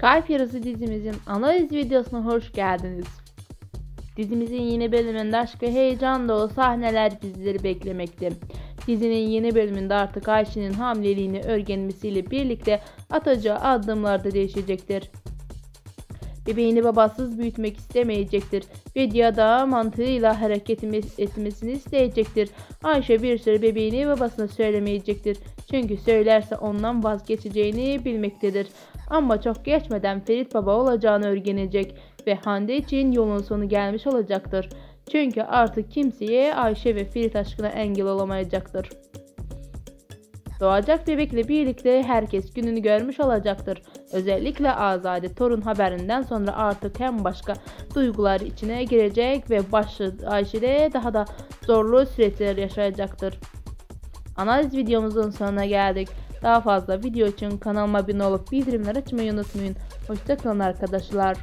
Kalp Yarısı dizimizin analiz videosuna hoş geldiniz. Dizimizin yeni bölümünde aşk ve heyecan dolu sahneler bizleri beklemekte. Dizinin yeni bölümünde artık Ayşe'nin hamileliğini öğrenmesiyle birlikte atacağı adımlar da değişecektir. Bebeğini babasız büyütmek istemeyecektir ve Diyada mantığıyla hareket etme- etmesini isteyecektir. Ayşe bir süre bebeğini babasına söylemeyecektir. Çünkü söylerse ondan vazgeçeceğini bilmektedir. Ama çok geçmeden Ferit baba olacağını öğrenecek ve Hande için yolun sonu gelmiş olacaktır. Çünkü artık kimseye Ayşe ve Ferit aşkına engel olamayacaktır. Doğacak bebekle birlikte herkes gününü görmüş olacaktır. Özellikle Azade torun haberinden sonra artık hem başka duygular içine girecek ve başı Ayşe'de daha da zorlu süreçler yaşayacaktır. Analiz videomuzun sonuna geldik. Daha fazla video için kanalıma abone olup bildirimleri açmayı unutmayın. Hoşçakalın arkadaşlar.